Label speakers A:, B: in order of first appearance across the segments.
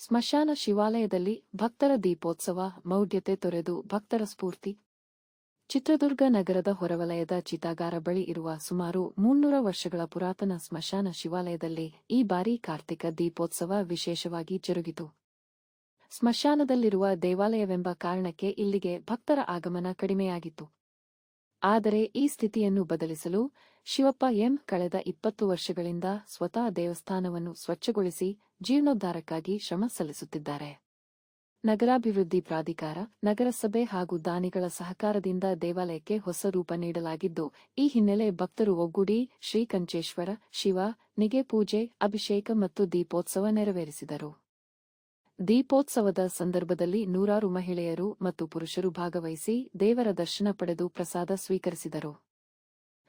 A: ಸ್ಮಶಾನ ಶಿವಾಲಯದಲ್ಲಿ ಭಕ್ತರ ದೀಪೋತ್ಸವ, ಮೌಢ್ಯತೆ ತೊರೆದು ಭಕ್ತರ ಸ್ಫೂರ್ತಿ. ಚಿತ್ರದುರ್ಗ ನಗರದ ಹೊರವಲಯದ ಚಿತಾಗಾರ ಬಳಿ ಇರುವ ಸುಮಾರು ಮುನ್ನೂರ ವರ್ಷಗಳ ಪುರಾತನ ಸ್ಮಶಾನ ಶಿವಾಲಯದಲ್ಲಿ ಈ ಬಾರಿ ಕಾರ್ತಿಕ ದೀಪೋತ್ಸವ ವಿಶೇಷವಾಗಿ ಜರುಗಿತು. ಸ್ಮಶಾನದಲ್ಲಿರುವ ದೇವಾಲಯವೆಂಬ ಕಾರಣಕ್ಕೆ ಇಲ್ಲಿಗೆ ಭಕ್ತರ ಆಗಮನ ಕಡಿಮೆಯಾಗಿತ್ತು. ಆದರೆ ಈ ಸ್ಥಿತಿಯನ್ನು ಬದಲಿಸಲು ಶಿವಪ್ಪ ಎಂ ಕಳೆದ ಇಪ್ಪತ್ತು ವರ್ಷಗಳಿಂದ ಸ್ವತಃ ದೇವಸ್ಥಾನವನ್ನು ಸ್ವಚ್ಛಗೊಳಿಸಿ ಜೀರ್ಣೋದ್ಧಾರಕ್ಕಾಗಿ ಶ್ರಮ ಸಲ್ಲಿಸುತ್ತಿದ್ದಾರೆ. ನಗರಾಭಿವೃದ್ಧಿ ಪ್ರಾಧಿಕಾರ, ನಗರಸಭೆ ಹಾಗೂ ದಾನಿಗಳ ಸಹಕಾರದಿಂದ ದೇವಾಲಯಕ್ಕೆ ಹೊಸ ರೂಪ ನೀಡಲಾಗಿದ್ದು, ಈ ಹಿನ್ನೆಲೆ ಭಕ್ತರು ಒಗ್ಗೂಡಿ ಶ್ರೀಕಂಚೇಶ್ವರ ಶಿವ, ನಿಗೆ ಪೂಜೆ, ಅಭಿಷೇಕ ಮತ್ತು ದೀಪೋತ್ಸವ ನೆರವೇರಿಸಿದರು. ದೀಪೋತ್ಸವದ ಸಂದರ್ಭದಲ್ಲಿ ನೂರಾರು ಮಹಿಳೆಯರು ಮತ್ತು ಪುರುಷರು ಭಾಗವಹಿಸಿ ದೇವರ ದರ್ಶನ ಪಡೆದು ಪ್ರಸಾದ ಸ್ವೀಕರಿಸಿದರು.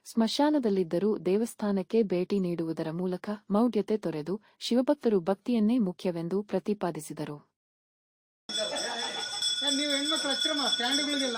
A: ಸ್ಮಶಾನದಲ್ಲಿದ್ದರೂ ದೇವಸ್ಥಾನಕ್ಕೆ ಭೇಟಿ ನೀಡುವುದರ ಮೂಲಕ ಮೌಢ್ಯತೆ ತೊರೆದು ಶಿವಭಕ್ತರು ಭಕ್ತಿಯನ್ನೇ ಮುಖ್ಯವೆಂದು ಪ್ರತಿಪಾದಿಸಿದರು.
B: ನೀವು ಹೆಣ್ಮಕ್ಳು ಅಕ್ರಮ ಸ್ಟ್ಯಾಂಡ್ಗಳಿಗೆಲ್ಲ?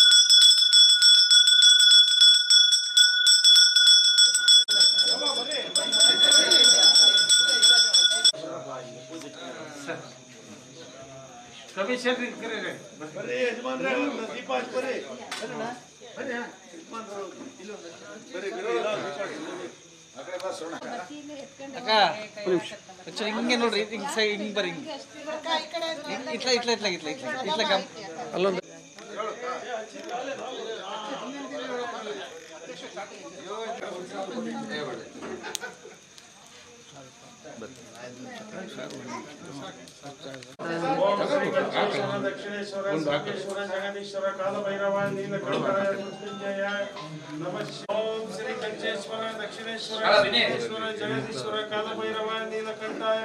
B: ಕಮಿಷನ್ ಕರೀರಿ.
C: ಬರ್ರಿ ಯಜಮಾನ್ರೆ ದೀಪ ಹಚ್ಚಿ ಬರ್ರಿ ಬರ್ರಿ ಯಜಮಾನ್ರು ಇಲ್ಲೊಂದು ಬರ್ರಿ ಬರ್ರಿ
B: ಅಕ್ಕ ಹಿಂಗೆ ನೋಡ್ರಿ ಹಿಂಗ್ ಸೈ ಹಿಂಗ್ ಬರ್ರಿ ಹಿಂಗ್ ಇಟ್ಲ ಇಟ್ಲ ಇಟ್ಲ ಇಟ್ಲ ಇಟ್ಲ ಇಟ್ಲ ಗಮ್. ಅಲ್ಲೊಂದು
C: ದಕ್ಷಿಣೇಶ್ವರ ಸರ್ವೇಶ್ವರ ಜಗದೀಶ್ವರ ಕಾಲಭೈರವ ನೀಲಕಂಠರಾಯ ಮೃತ್ಯುಂಜಯ ನಮಃ ಓಂ ಶ್ರೀ ಕಂಚೇಶ್ವರ ದಕ್ಷಿಣೇಶ್ವರ ಸರ್ವೇಶ್ವರ ಜಗದೀಶ್ವರ ಕಾಲಭೈರವ ನೀಲಕಂಠಾಯ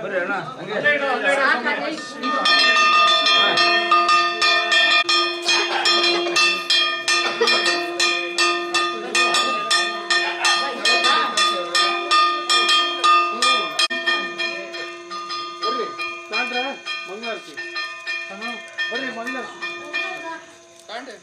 C: ತಾಂಡ್ರ ಮಂಗಳಾರತಿ ಹಾ, ಬರ್ರಿ ಮಂಗಳಾರತಿ ತಾಂಡ್ರೆ